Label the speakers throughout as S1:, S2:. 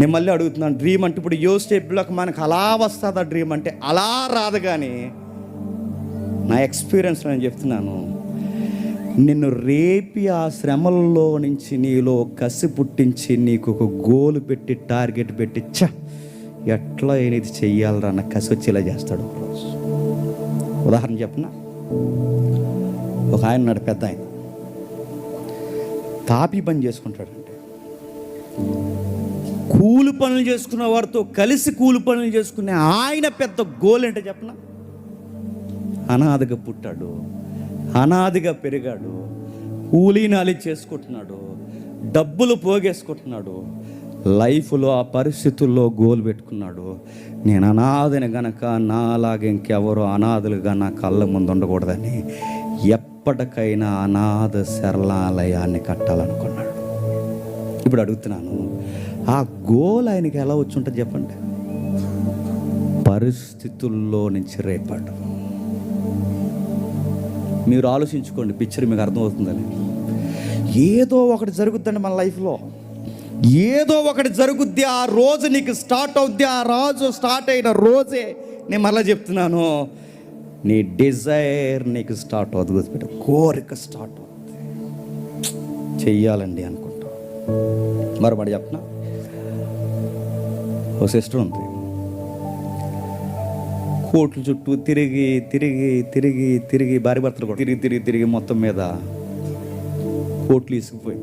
S1: నేను మళ్ళీ అడుగుతున్నాను. డ్రీమ్ అంటే ఇప్పుడు యో స్టెప్లోకి మనకు అలా వస్తుందా డ్రీమ్ అంటే? అలా రాదు కానీ నా ఎక్స్పీరియన్స్ నేను చెప్తున్నాను. నిన్ను రేపి ఆ శ్రమల్లో నుంచి నీలో కసి పుట్టించి నీకు ఒక గోలు పెట్టి టార్గెట్ పెట్టి చ ఎట్లా ఇది చెయ్యాలరా అన్న కసి వచ్చేలా చేస్తాడు ఒకరోజు. ఉదాహరణ చెప్పిన? ఒక ఆయన నాడు పెద్ద ఆయన. తాపి పని చేసుకుంటాడంటే. కూలి పనులు చేసుకున్న వారితో కలిసి కూలి పనులు చేసుకునే ఆయన పెద్ద గోల్ ఏంటో చెప్పనా? అనాథగా పుట్టాడు అనాథగా పెరిగాడు కూలీనాలి చేసుకుంటున్నాడు డబ్బులు పోగేసుకుంటున్నాడు లైఫ్లో ఆ పరిస్థితుల్లో గోల్ పెట్టుకున్నాడు. నేను అనాథని గనక నాలాగా ఇంకెవరో అనాథలుగా నా కళ్ళ ముందు ఉండకూడదని ఎప్పటికైనా అనాథ శరణాలయాన్ని కట్టాలనుకున్నాడు. ఇప్పుడు అడుగుతున్నాను ఆ గోల్ ఆయనకి ఎలా వచ్చుంటుంది చెప్పండి? పరిస్థితుల్లో నుంచి రేపడం మీరు ఆలోచించుకోండి పిక్చర్ మీకు అర్థమవుతుందని. ఏదో ఒకటి జరుగుద్దండి మన లైఫ్లో. ఏదో ఒకటి జరుగుద్ది ఆ రోజు నీకు స్టార్ట్ అవుద్ది ఆ రోజు స్టార్ట్ అయిన రోజే నేను మళ్ళీ చెప్తున్నాను. నీ డిజైర్ నీకు స్టార్ట్ అవుతుంది గుర్తుపెట్టు కోరిక స్టార్ట్ అవుతుంది. చెయ్యాలండి అనుకుంటా. మరొకటి చెప్పనా ఓ సిస్టర్ ఉంది. కోట్ల చుట్టూ తిరిగి తిరిగి తిరిగి తిరిగి భార్య భర్తలు కూడా తిరిగి తిరిగి తిరిగి మొత్తం మీద కోట్లు ఇసుకుపోయి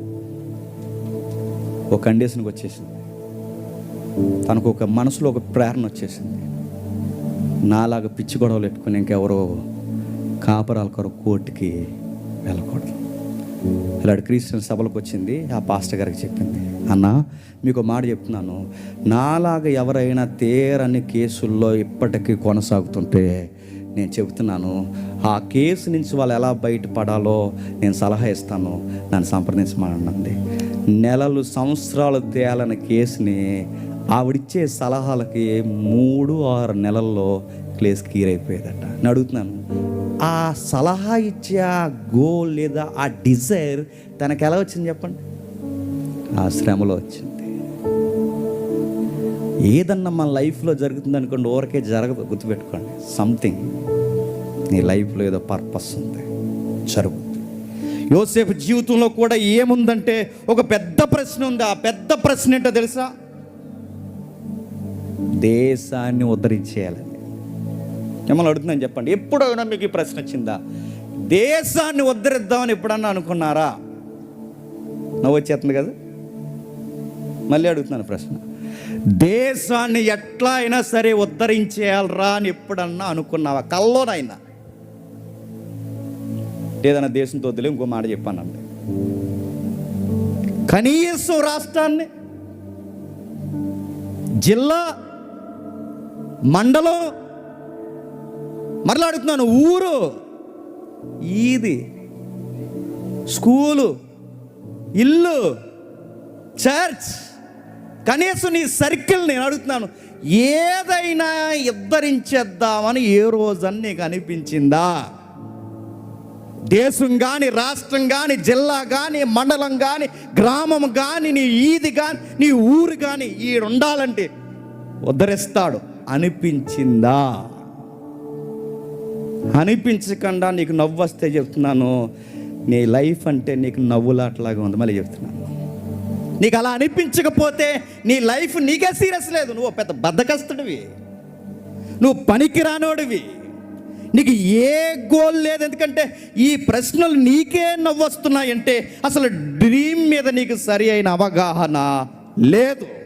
S1: ఒక కండిషన్కి వచ్చేసింది. తనకు ఒక మనసులో ఒక ప్రేరణ వచ్చేసింది. నాలాగా పిచ్చి గొడవలు పెట్టుకుని ఇంకెవరో కాపరాల కొరకు కోర్టుకి వెళ్ళకూడదు. ఇలాంటి క్రిస్టియన్ సభలకు వచ్చింది. ఆ పాస్టర్ గారికి చెప్పింది అన్న మీకు మాట చెప్తున్నాను. నాలాగా ఎవరైనా తేరని కేసుల్లో ఇప్పటికీ కొనసాగుతుంటే నేను చెబుతున్నాను ఆ కేసు నుంచి వాళ్ళు ఎలా బయటపడాలో నేను సలహా ఇస్తాను. నన్ను సంప్రదించమనండి. నెలలు సంవత్సరాలు తేలని కేసుని ఆవిడిచ్చే సలహాలకి మూడు ఆరు నెలల్లో క్లేస్ క్లియర్ అయిపోయేదట. నేను అడుగుతున్నాను ఆ సలహా ఇచ్చే ఆ గోల్ లేదా ఆ డిజైర్ తనకు ఎలా వచ్చింది చెప్పండి? ఆ శ్రమలో వచ్చింది. ఏదన్నా మన లైఫ్లో జరుగుతుంది అనుకోండి ఊరికే జరగదు గుర్తుపెట్టుకోండి. సంథింగ్ నీ లైఫ్లో ఏదో పర్పస్ ఉంది జరుగుతుంది. యోసేపు జీవితంలో కూడా ఏముందంటే ఒక పెద్ద ప్రశ్న ఉంది. ఆ పెద్ద ప్రశ్న ఏంటో తెలుసా? దేశాన్ని ఉద్ధరించేయాలని మిమ్మల్ని అడుగుతుందని చెప్పండి. ఎప్పుడైనా మీకు ఈ ప్రశ్న వచ్చిందా? దేశాన్ని ఉద్ధరిద్దామని ఎప్పుడన్నా అనుకున్నారా? నవ్వు వచ్చేస్తుంది కదా? మళ్ళీ అడుగుతున్నాను ప్రశ్న. దేశాన్ని ఎట్లా అయినా సరే ఉద్ధరించేయాలరా అని ఎప్పుడన్నా అనుకున్నావా? కల్లోనైనా. ఏదైనా దేశంతో వదిలే ఇంకో మాట చెప్పానండి. కనీసం రాష్ట్రాన్ని జిల్లా మండలం మరలా అడుగుతున్నాను ఊరు. ఈది స్కూలు ఇల్లు చర్చ్. కనీసం నీ సర్కిల్ నేను అడుగుతున్నాను ఏదైనా ఇద్దరించేద్దామని ఏ రోజని నీకు అనిపించిందా? దేశం కానీ రాష్ట్రం కానీ జిల్లా కానీ మండలం కానీ గ్రామం కానీ నీ ఈది కానీ నీ ఊరు కానీ ఈడు ఉండాలంటే ఉద్ధరిస్తాడు. అనిపించిందా? అనిపించకుండా నీకు నవ్వు వస్తే చెప్తున్నాను నీ లైఫ్ అంటే నీకు నవ్వులాట్లాగా ఉంది మళ్ళీ చెప్తున్నాను. నీకు అలా అనిపించకపోతే నీ లైఫ్ నీకే సీరియస్ లేదు నువ్వు పెద్ద బద్దకస్తుడివి. నువ్వు పనికిరానోడివి. నీకు ఏ గోల్ లేదు ఎందుకంటే ఈ ప్రశ్నలు నీకే నవ్వొస్తున్నాయంటే అసలు డ్రీమ్ మీద నీకు సరి అయిన అవగాహన లేదు.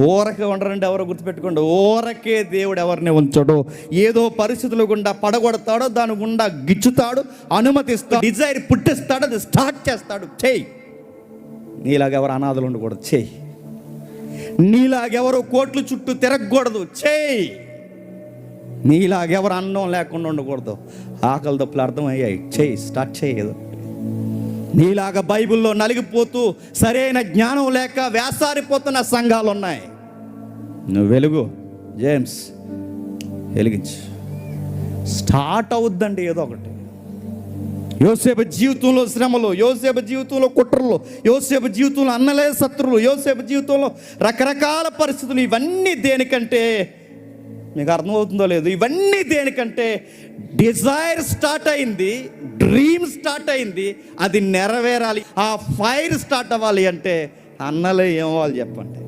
S1: ఊరకే ఉండరండి ఎవరో గుర్తుపెట్టుకోండి. ఊరకే దేవుడు ఎవరిని ఉంచడు. ఏదో పరిస్థితుల గుండా పడగొడతాడో దాని గుండా గిచ్చుతాడు అనుమతిస్తాడు డిజైర్ పుట్టిస్తాడు అది స్టార్ట్ చేస్తాడు. చేయి. నీలాగెవరు అనాథలు ఉండకూడదు. చేయి. నీలాగెవరు కోట్లు చుట్టూ తిరగకూడదు. చేయి. నీలాగెవరు అన్నం లేకుండా ఉండకూడదు. ఆకలి దప్పులు అర్థమయ్యాయి. చేయి. స్టార్ట్ చేయదు నీలాగా బైబిల్లో నలిగిపోతూ సరైన జ్ఞానం లేక వేసారిపోతున్న సంఘాలు ఉన్నాయి నువ్వు వెలుగు జేమ్స్. వెలిగించు. స్టార్ట్ అవుద్దండి ఏదో ఒకటి. యోసేపు జీవితంలో శ్రమలు యోసేపు జీవితంలో కుట్రలు యోసేపు జీవితంలో అన్నలే శత్రువులు యోసేపు జీవితంలో రకరకాల పరిస్థితులు ఇవన్నీ దేనికంటే మీకు అర్థమవుతుందో లేదు ఇవన్నీ దేనికంటే డిజైర్ స్టార్ట్ అయింది డ్రీమ్ స్టార్ట్ అయింది అది నెరవేరాలి. ఆ ఫైర్ స్టార్ట్ అవ్వాలి అంటే అన్నలే ఏమవ్వాలి చెప్పండి.